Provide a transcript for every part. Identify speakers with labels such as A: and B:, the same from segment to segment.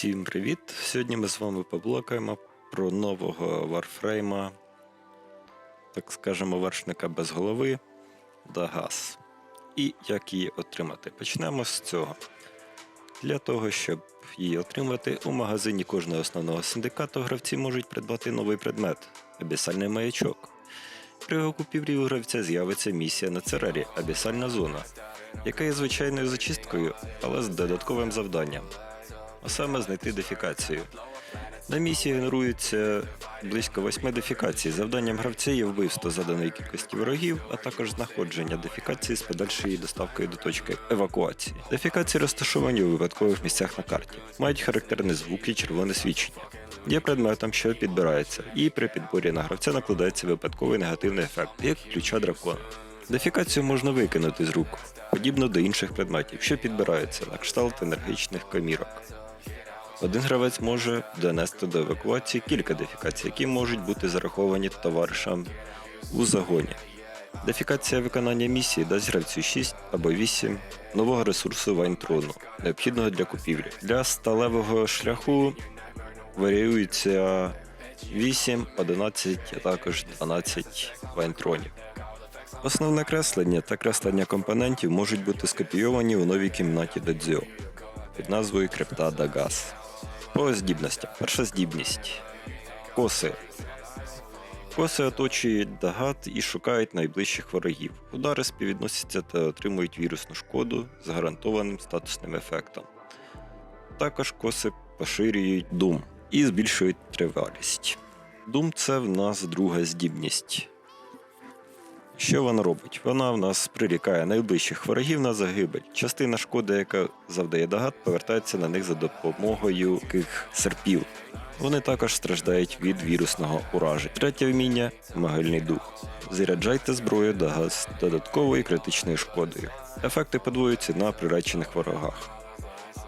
A: Всім привіт! Сьогодні ми з вами поблокаємо про нового варфрейма, так скажемо, вершника без голови Дагас. І як її отримати. Почнемо з цього. Для того, щоб її отримати, у магазині кожного основного синдикату гравці можуть придбати новий предмет абісальний маячок. При його купівлі у гравця з'явиться місія на Церері Абісальна зона, яка є звичайною зачисткою, але з додатковим завданням а саме знайти дефікацію. На місії генерується близько восьми дефікацій. Завданням гравця є вбивство заданої кількості ворогів, а також знаходження дефікації з подальшою доставкою до точки евакуації. Дефікації розташовані у випадкових місцях на карті, мають характерний звук і червоне свідчення. Є предметом, що підбирається, і при підборі на гравця накладається випадковий негативний ефект, як ключа дракона. Дефікацію можна викинути з рук, подібно до інших предметів, що підбираються на кшталт енергічних комірок. Один гравець може донести до евакуації кілька дефікацій, які можуть бути зараховані товаришам у загоні. Дефікація виконання місії дасть гравцю 6 або 8 нового ресурсу вайнтрону, необхідного для купівлі. Для сталевого шляху варіюється 8, 11, а також 12 вайнтронів. Основне креслення та креслення компонентів можуть бути скопійовані у новій кімнаті Додзьо під назвою Крипта Дагас. По здібностям. Перша здібність. Коси. Коси оточують дагат і шукають найближчих ворогів. Удари співвідносяться та отримують вірусну шкоду з гарантованим статусним ефектом. Також коси поширюють дум і збільшують тривалість. Дум це в нас друга здібність. Що вона робить? Вона в нас прирікає найближчих ворогів на загибель. Частина шкоди, яка завдає дагат, повертається на них за допомогою таких серпів. Вони також страждають від вірусного ураження. Третє вміння могильний дух. Заряджайте зброю дагат з додатковою критичною шкодою. Ефекти подвоюються на приречених ворогах.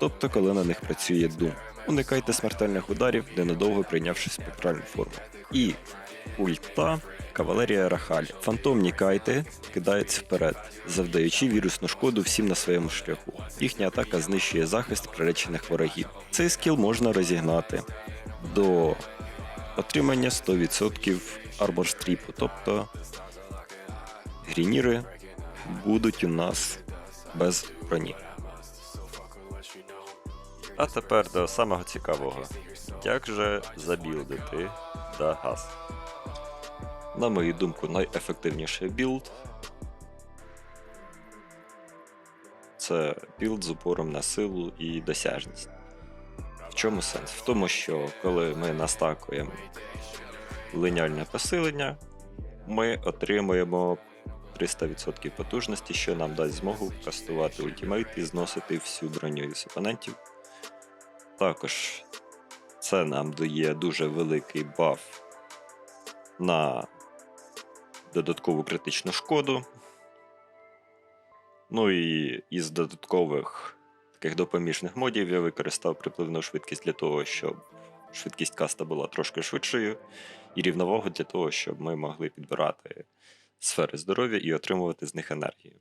A: Тобто, коли на них працює дум. Уникайте смертельних ударів, ненадовго прийнявши спектральну форму. І ульта Кавалерія Рахаль. Фантомні кайти кидаються вперед, завдаючи вірусну шкоду всім на своєму шляху. Їхня атака знищує захист приречених ворогів. Цей скіл можна розігнати до отримання 100% арморстріпу, тобто грініри будуть у нас без броні. А тепер до самого цікавого. Як же забілдити Дагас? На мою думку, найефективніший білд це білд з упором на силу і досяжність. В чому сенс? В тому, що коли ми настакуємо линяльне посилення, ми отримуємо 300% потужності, що нам дасть змогу кастувати ультимейт і зносити всю броню із опонентів. Також це нам дає дуже великий баф на додаткову критичну шкоду. Ну і із додаткових таких допоміжних модів я використав припливну швидкість для того, щоб швидкість каста була трошки швидшою, і рівновагу для того, щоб ми могли підбирати сфери здоров'я і отримувати з них енергію.